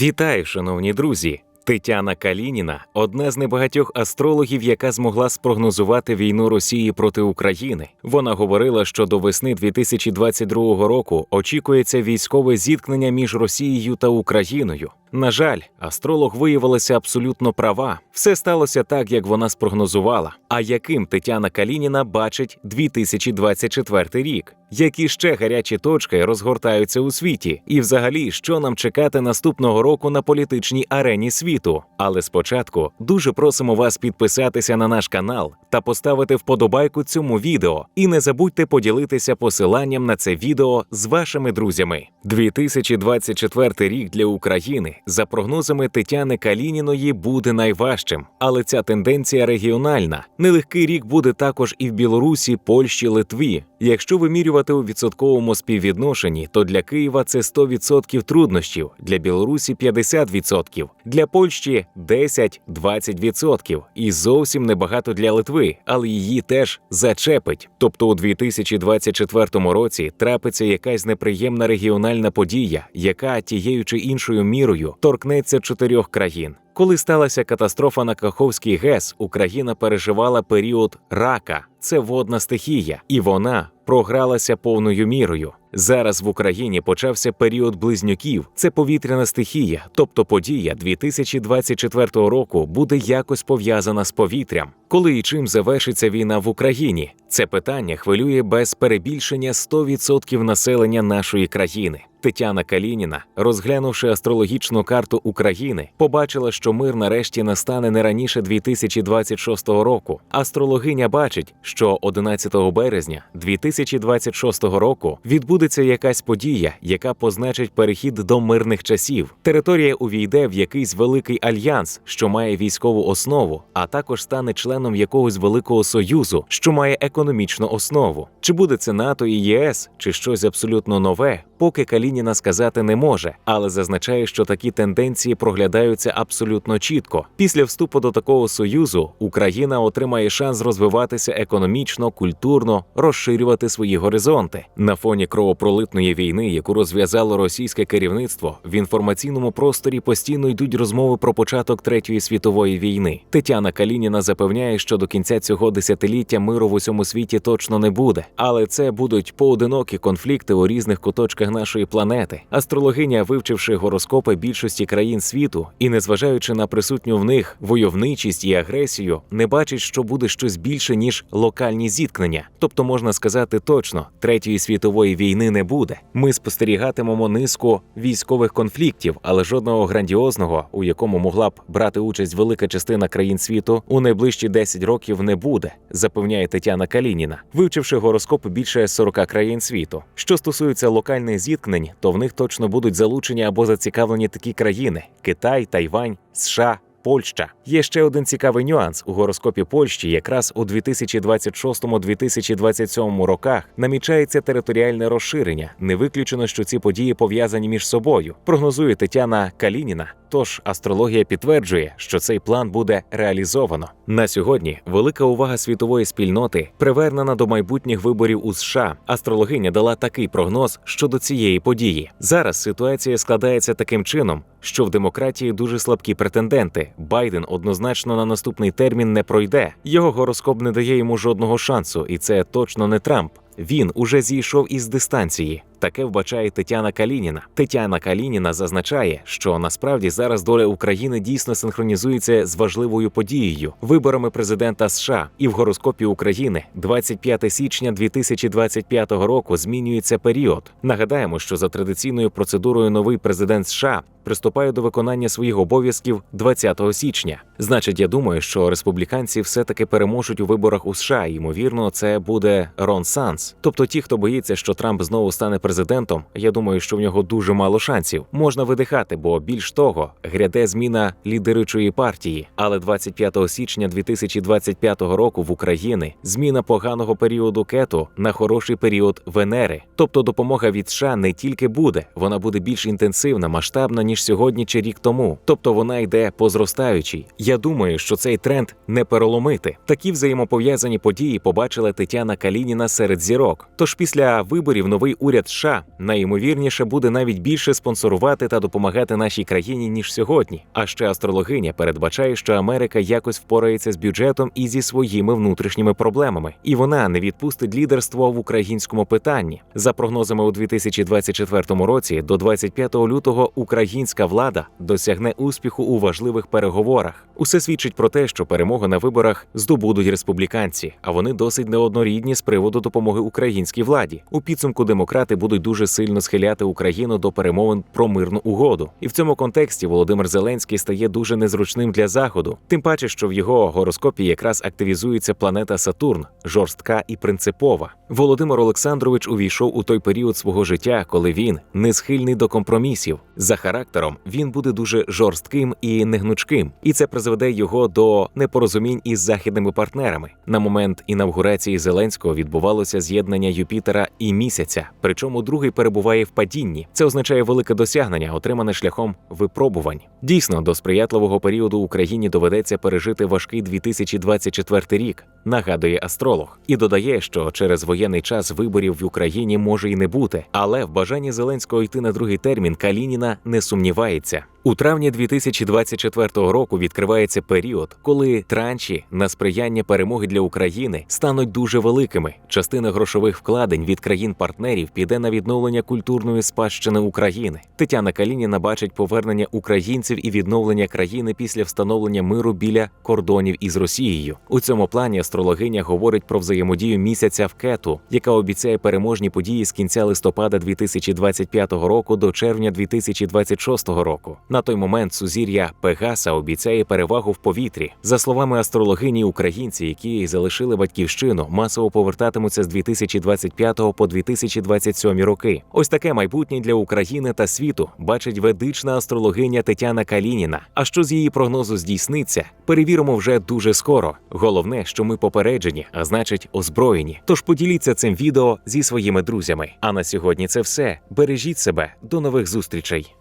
Вітаю, шановні друзі! Тетяна Калініна одна з небагатьох астрологів, яка змогла спрогнозувати війну Росії проти України. Вона говорила, що до весни 2022 року очікується військове зіткнення між Росією та Україною. На жаль, астролог виявилася абсолютно права. Все сталося так, як вона спрогнозувала. А яким Тетяна Калініна бачить 2024 рік? Які ще гарячі точки розгортаються у світі? І взагалі, що нам чекати наступного року на політичній арені світу? Але спочатку дуже просимо вас підписатися на наш канал та поставити вподобайку цьому відео. І не забудьте поділитися посиланням на це відео з вашими друзями. 2024 рік для України, за прогнозами Тетяни Калініної, буде найважчим, але ця тенденція регіональна. Нелегкий рік буде також і в Білорусі, Польщі, Литві. Якщо вимірювати у відсотковому співвідношенні, то для Києва це 100% труднощів, для Білорусі 50%, для Польщі 10-20% і зовсім небагато для Литви, але її теж зачепить. Тобто у 2024 році трапиться якась неприємна регіональна подія, яка тією чи іншою мірою торкнеться чотирьох країн. Коли сталася катастрофа на Каховський ГЕС, Україна переживала період рака. Це водна стихія, і вона програлася повною мірою. Зараз в Україні почався період близнюків. Це повітряна стихія, тобто подія 2024 року буде якось пов'язана з повітрям. Коли і чим завершиться війна в Україні? Це питання хвилює без перебільшення 100% населення нашої країни. Тетяна Калініна, розглянувши астрологічну карту України, побачила, що мир нарешті настане не раніше 2026 року. Астрологиня бачить, що 11 березня 2026 року відбудеться якась подія, яка позначить перехід до мирних часів. Територія увійде в якийсь великий альянс, що має військову основу, а також стане членом якогось великого союзу, що має економічну основу. Чи буде це НАТО і ЄС, чи щось абсолютно нове, поки Калініна сказати не може, але зазначає, що такі тенденції проглядаються абсолютно чітко. Після вступу до такого союзу Україна отримає шанс розвиватися економічно, культурно, розширювати свої горизонти на фоні кровопролитної війни, яку розв'язало російське керівництво. В інформаційному просторі постійно йдуть розмови про початок третьої світової війни. Тетяна Калініна запевняє, що до кінця цього десятиліття миру в усьому світі точно не буде, але це будуть поодинокі конфлікти у різних куточках нашої планети. Астрологиня, вивчивши гороскопи більшості країн світу і незважаючи на присутню в них войовничість і агресію, не бачить, що буде щось більше ніж локальні зіткнення. Тобто можна сказати точно, третьої світової війни не буде. Ми спостерігатимемо низку військових конфліктів, але жодного грандіозного, у якому могла б брати участь велика частина країн світу, у найближчі 10 років не буде, запевняє Тетяна Калініна, вивчивши гороскоп більше 40 країн світу. Що стосується локальних зіткнень, то в них точно будуть залучені або зацікавлені такі країни: Китай, Тайвань, США. Польща є ще один цікавий нюанс у гороскопі Польщі. Якраз у 2026-2027 роках намічається територіальне розширення. Не виключено, що ці події пов'язані між собою. Прогнозує Тетяна Калініна. Тож астрологія підтверджує, що цей план буде реалізовано. На сьогодні велика увага світової спільноти привернена до майбутніх виборів у США. Астрологиня дала такий прогноз щодо цієї події. Зараз ситуація складається таким чином, що в демократії дуже слабкі претенденти. Байден однозначно на наступний термін не пройде. Його гороскоп не дає йому жодного шансу, і це точно не Трамп. Він уже зійшов із дистанції. Таке вбачає Тетяна Калініна. Тетяна Калініна зазначає, що насправді зараз доля України дійсно синхронізується з важливою подією виборами президента США. І в гороскопі України 25 січня 2025 року змінюється період. Нагадаємо, що за традиційною процедурою новий президент США приступає до виконання своїх обов'язків 20 січня. Значить, я думаю, що республіканці все-таки переможуть у виборах у США. Ймовірно, це буде Рон Санс. Тобто, ті, хто боїться, що Трамп знову стане президентом, я думаю, що в нього дуже мало шансів. Можна видихати, бо більш того, гряде зміна лідеричої партії. Але 25 січня 2025 року в Україні зміна поганого періоду кету на хороший період Венери. Тобто допомога від США не тільки буде, вона буде більш інтенсивна, масштабна ніж сьогодні чи рік тому. Тобто вона йде по зростаючій. Я думаю, що цей тренд не переломити. Такі взаємопов'язані події побачила Тетяна Калініна серед зірок. Тож після виборів новий уряд США найімовірніше буде навіть більше спонсорувати та допомагати нашій країні ніж сьогодні. А ще астрологиня передбачає, що Америка якось впорається з бюджетом і зі своїми внутрішніми проблемами, і вона не відпустить лідерство в українському питанні. За прогнозами у 2024 році, до 25 лютого українська влада досягне успіху у важливих переговорах. Усе свідчить про те, що перемогу на виборах здобудуть республіканці, а вони досить неоднорідні з приводу допомоги українській владі. У підсумку демократи будуть дуже сильно схиляти Україну до перемовин про мирну угоду. І в цьому контексті Володимир Зеленський стає дуже незручним для заходу, тим паче, що в його гороскопі якраз активізується планета Сатурн, жорстка і принципова. Володимир Олександрович увійшов у той період свого життя, коли він не схильний до компромісів. За характером він буде дуже жорстким і негнучким, і це призведе його до непорозумінь із західними партнерами. На момент інавгурації Зеленського відбувалося з'єднання Юпітера і місяця. Причому другий перебуває в падінні. Це означає велике досягнення, отримане шляхом випробувань. Дійсно, до сприятливого періоду Україні доведеться пережити важкий 2024 рік, нагадує астролог, і додає, що через воєнний час виборів в Україні може й не бути, але в бажанні Зеленського йти на другий термін Калініна не сумнівається. У травні 2024 року відкривається період, коли транші на сприяння перемоги для України стануть дуже великими. Частина грошових вкладень від країн-партнерів піде на відновлення культурної спадщини України. Тетяна Калініна бачить повернення українців і відновлення країни після встановлення миру біля кордонів із Росією. У цьому плані астрологиня говорить про взаємодію місяця в кету, яка обіцяє переможні події з кінця листопада 2025 року до червня 2026 року. На той момент сузір'я Пегаса обіцяє перевагу в повітрі. За словами астрологині, українці, які залишили батьківщину, масово повертатимуться з 2025 по 2027 роки. Ось таке майбутнє для України та світу бачить ведична астрологиня Тетяна Калініна. А що з її прогнозу здійсниться, перевіримо вже дуже скоро. Головне, що ми попереджені, а значить озброєні. Тож поділіться цим відео зі своїми друзями. А на сьогодні це все. Бережіть себе, до нових зустрічей.